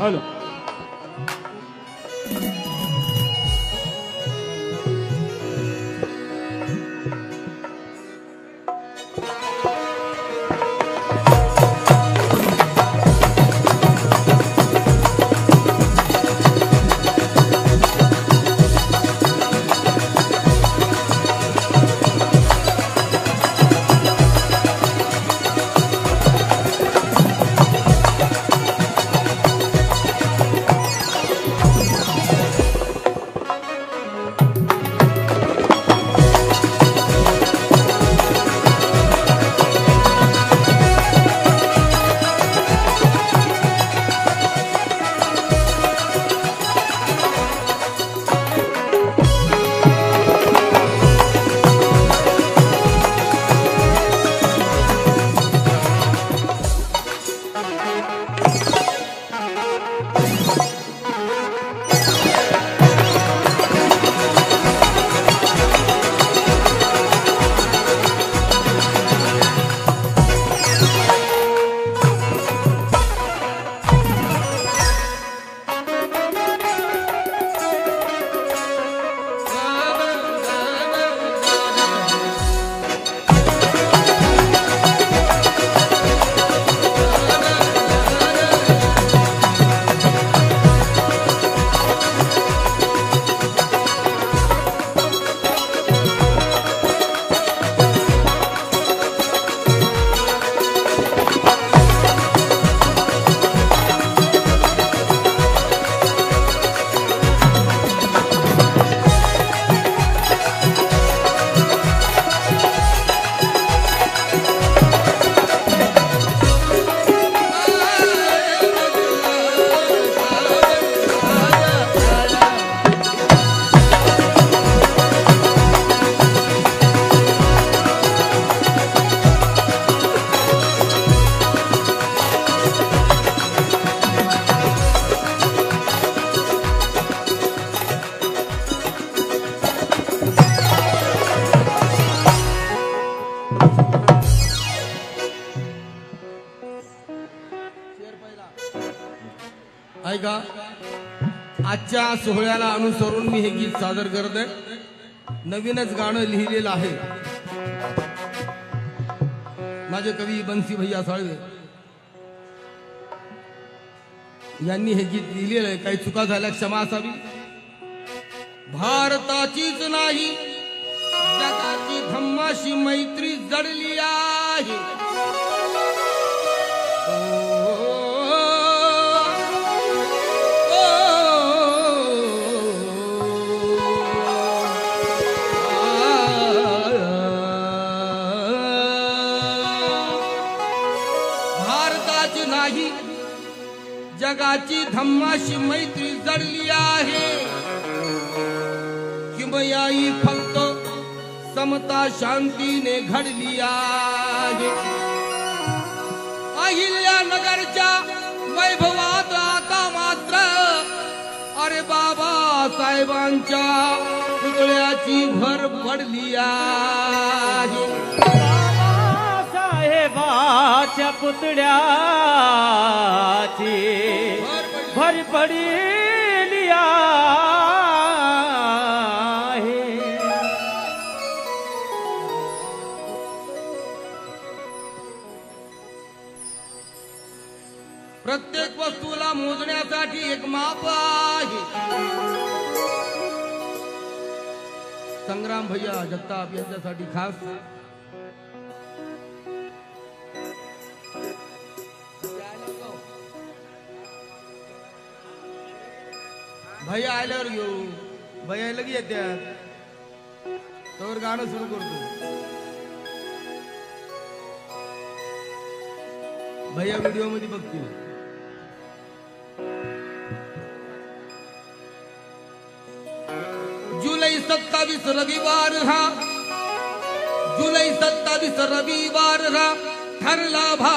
Alo. या सोहळ्याला अनुसरून मी हे गीत सादर करत आहे. नवीनच गाणं लिहिलेलं आहे. माझे कवी बन्सी भैया साळवे यांनी हे गीत लिहिलेलं आहे. काही चुका झाल्या क्षमा असावी. भारताचीच नाही जगाची धम्माशी मैत्री जडली आहे. जगाची धम्माशी मैत्री जडली आहे. किमयाई फक्त समता शांतीने घडली आहे. अहिल्या नगरच्या वैभवात आता मात्र अरे बाबा साहेबांच्या पुतळ्याची भर पडली आहे. साहेबाच्या पुतळ्याची भर पडली. भर पडली आहे प्रत्येक वस्तूला मोजण्यासाठी एक माप आहे संग्राम भैया जगताप यांच्यासाठी खास भैया आल्यावर घेऊ. भैया लगी येत्यात. तर गाणं सुरू करतो. भैया व्हिडिओमध्ये बघतील जुलै सत्तावीस रविवार हा. जुलै सत्तावीस रविवार हा. ठरला भा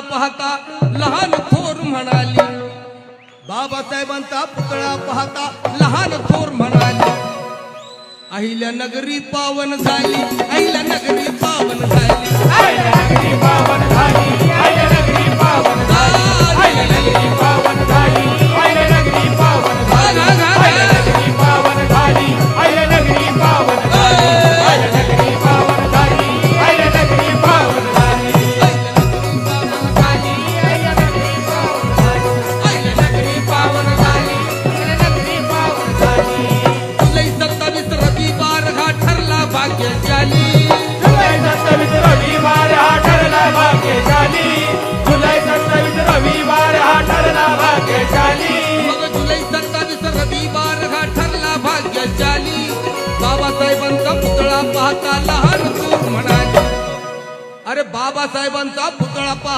पाहता लहान थोर म्हणाली. बाबासाहेबांचा पुतळा पाहता लहान थोर म्हणाली. अहिल्या नगरी पावन झाली अहिल्या नगरी पावन झाली. आयला नगरी पावन झाली आयला नगरी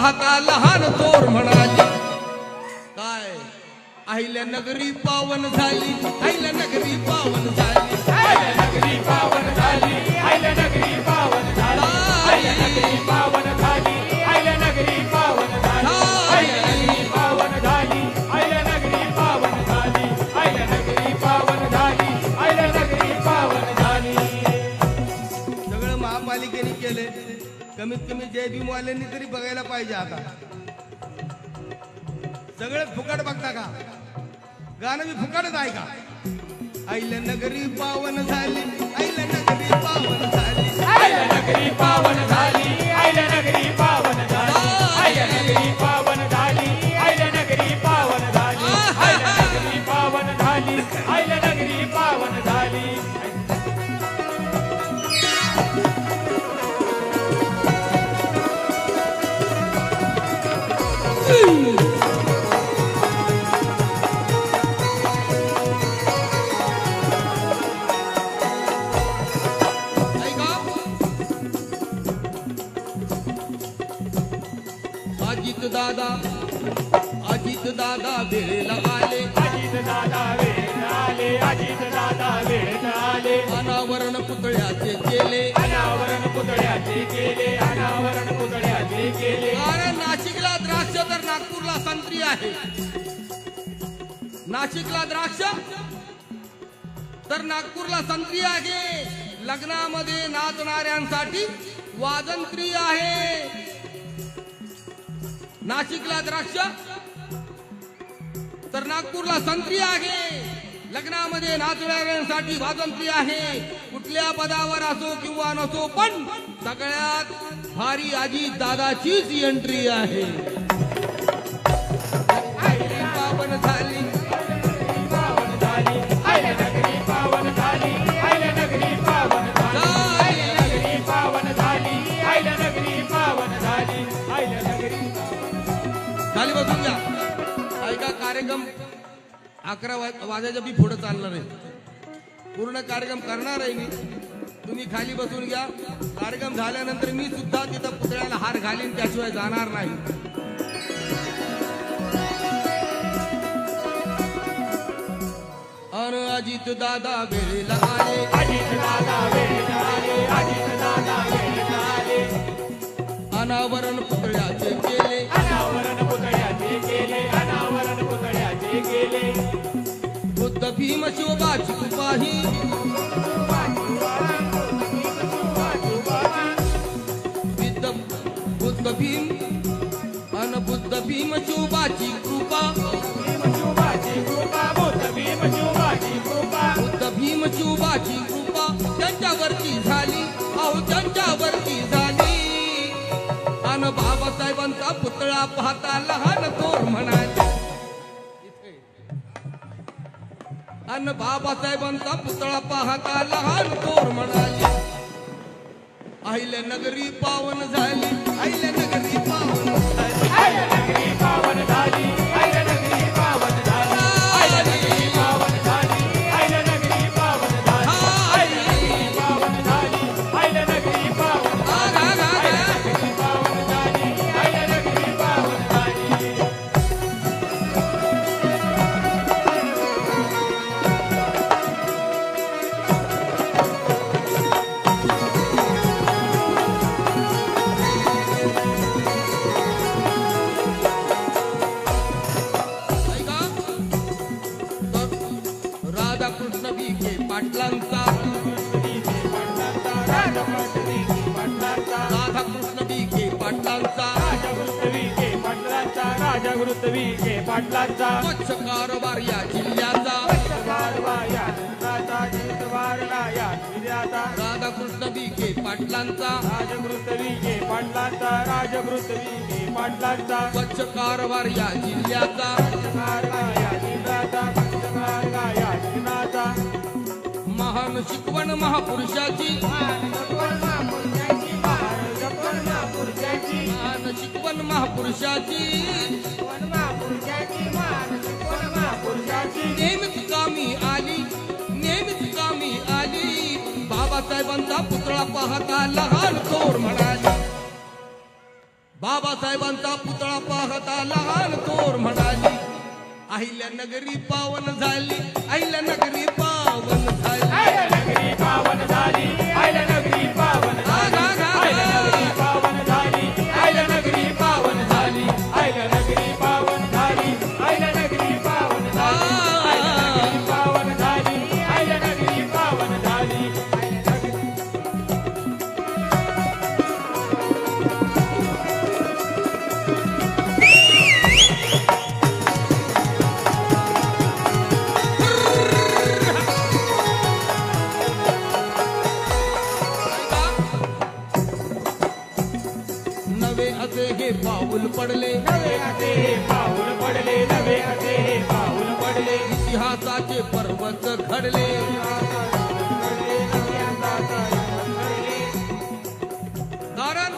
पाहता लहान चोर म्हणाली काय? अहिल्या नगरी पावन झाली अहिल्या नगरी पावन झाली. आयला नगरी पावन कमीत कमी जय भीमवाल्यांनी तरी बघायला पाहिजे आता. सगळे फुकट बघता का? गाणं मी फुकटच आहे का? आईल्या नगरी पावन झाली आईल्या नगरी पावन झाली. आयला नगरी पावन झाली आयला नगरी पावन दादा अजित दादा वेळेला आले. अजित दादा वेळ आले अजित दादा वेळ आले. अनावरण पुतळ्याचे केले. अनावरण पुतळ्याचे केले अनावरण पुतळ्याचे केले. कारण नाशिकला द्राक्ष तर नागपूरला संत्री आहे. नाशिकला द्राक्ष तर नागपूरला संत्री आहे. लग्नामध्ये नाचणाऱ्यांसाठी वाजंत्री आहे. नाशिकला द्राक्ष. तर नागपूरला संत्री आहे. लग्नामध्ये नाचणाऱ्यांसाठी स्वातंत्र्य आहे. कुठल्या पदावर असो किंवा नसो पण सगळ्यात भारी आजी दादाचीच एंट्री आहे. कार्यक्रम अकरा वाजायच्या बी पुढे चालणार आहे. पूर्ण कार्यक्रम करणार आहे मी. तुम्ही खाली बसून घ्या. कार्यक्रम झाल्यानंतर मी सुद्धा तिथं पुतळ्याला हार घालीन त्याशिवाय जाणार नाही. अन अजित दादा वेळेला आले. अजित दादा बुद्ध भीम शिवबाची कृपा बुद्ध कृपा. त्यांच्यावरती झाली. अहो त्यांच्यावरती झाली. अन बाबासाहेबांचा पुतळा पाहता लहान थोर म्हणाले. अन बाबासाहेबांचा पुतळा पाहता लहान थोर म्हणाले. नगरी पावन झाली. अहिल्या नगरी पावन झाली. पावन राजागृत विखे पाटलांचा. स्वच्छ कारभार या जिल्ह्याचा. वारवा या जिल्ह्याचा या जिल्ह्याचा राधाकृष्ण विखे पाटलांचा. राजगृत विखे पाटलांचा विखे पाटलांचा. स्वच्छ कारभार या जिल्ह्याचा. मार्गा या जिल्ह्याचा मार्गा या जिल्ह्याचा महान शिकवण महापुरुषाची. महान शिकवण महापुरुषाची? नेहमीच कामी आली नेहमीच कामी आली. बाबासाहेबांचा पुतळा पाहता लहान थोर म्हणाली. बाबासाहेबांचा पुतळा पाहता लहान थोर म्हणाली. अहिल्या नगरी पावन झाली अहिल्या नगरी पावन झाली. पर्वत घडले कारण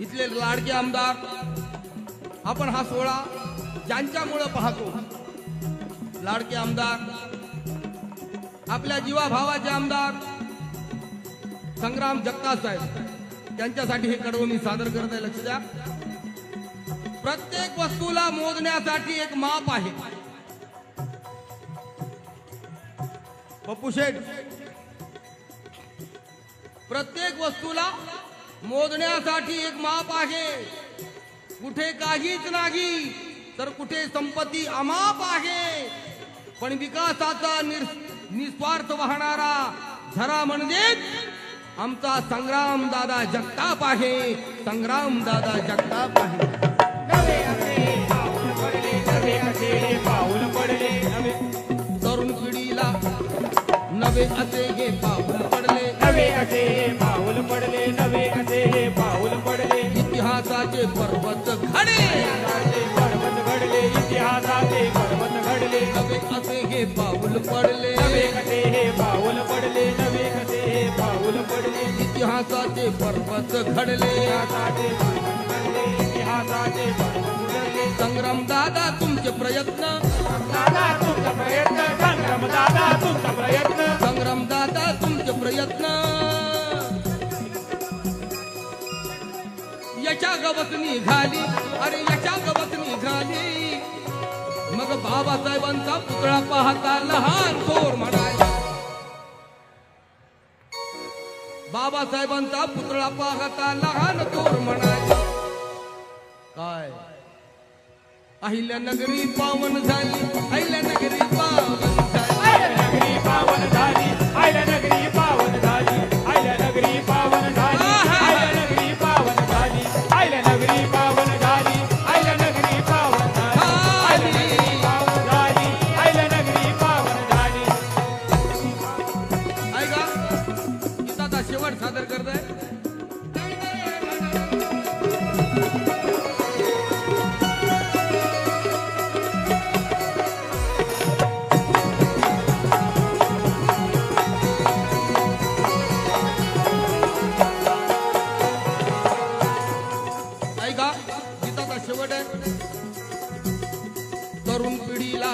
इथले लाडके आमदार आपण हा सोहळा ज्यांच्यामुळं पाहतो लाडके आमदार आपल्या जीवाभावाचे आमदार संग्राम जगताप साहेब त्यांच्यासाठी हे कडवं मी सादर करत आहे. लक्ष द्या. प्रत्येक वस्तूला मोजण्यासाठी एक माप आहे. पप्पू शेठ प्रत्येक वस्तूला मोजण्यासाठी एक माप आहे. कुठे काहीच नाही तर कुठे संपत्ती अमाप आहे. पण विकासाचा निस्वार्थ वाहणारा झरा म्हणजेच आमचा संग्राम दादा जगताप आहे. संग्राम दादा जगताप आहे. नवे असे हे पाऊल पडले. नवे असे हे पाऊल पडले नवे असे हे पाऊल पडले. इतिहासाचे पर्वत घडे इतिहासाचे पर्वत घडले इतिहासाचे पर्वत घडले. नवे असे हे पाऊल पडले. नवे कसे हे पाऊल पडले नवे कसे हे पाऊल पडले. इतिहासाचे पर्वत घडले. इतिहासाचे घडले घडले. संग्राम दादा तुमचे प्रयत्न. दादा तुमचा प्रयत्न संग्राम दादा तुमचा प्रयत्न. प्रयत्न. याच्या गवत निघाली अरे याच्या गवत निघाली. मग बाबासाहेबांचा पुतळा पाहता लहान थोर म्हणाले. बाबासाहेबांचा पुतळा पाहता लहान थोर म्हणाले. काय? अहिल्या नगरी पावन झाली अहिल्या नगरी पावन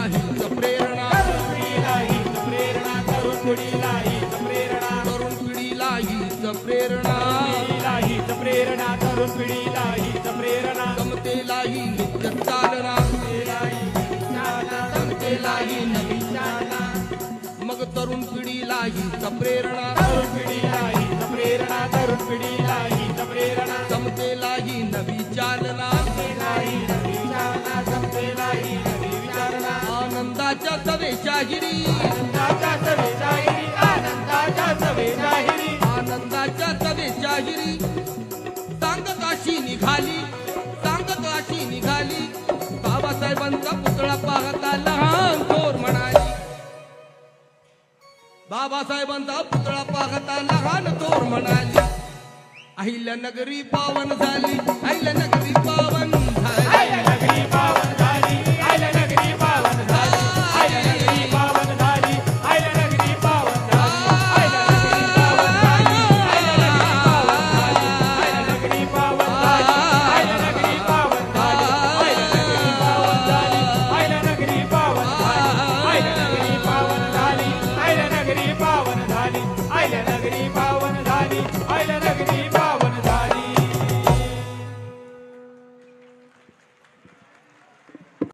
हिंद प्रेरणा पिढीला हीच प्रेरणा तरुण पिढीला हीच प्रेरणा तरुण पिढीला हीच प्रेरणा. पिढीला हीच प्रेरणा तरुण पिढीला हीच प्रेरणा. चालना. चालना. मग तरुण पिढीला हीच प्रेरणा. तरुण पिढीला हीच प्रेरणा तरुण पिढीला हीच प्रेरणा. समतेलाही नवी चालना आनंदाच्या सवेजाहिरी आनंदाच्या सवेजाहिरी आनंदाच्या सवेजाहिरी निघाली निघाली. बाबासाहेबांचा पुतळा पाहता लहान थोर म्हणाली. बाबासाहेबांचा पुतळा पाहता लहान थोर म्हणाली. अहिल्या नगरी पावन झाली अहिल्या नगरी पावन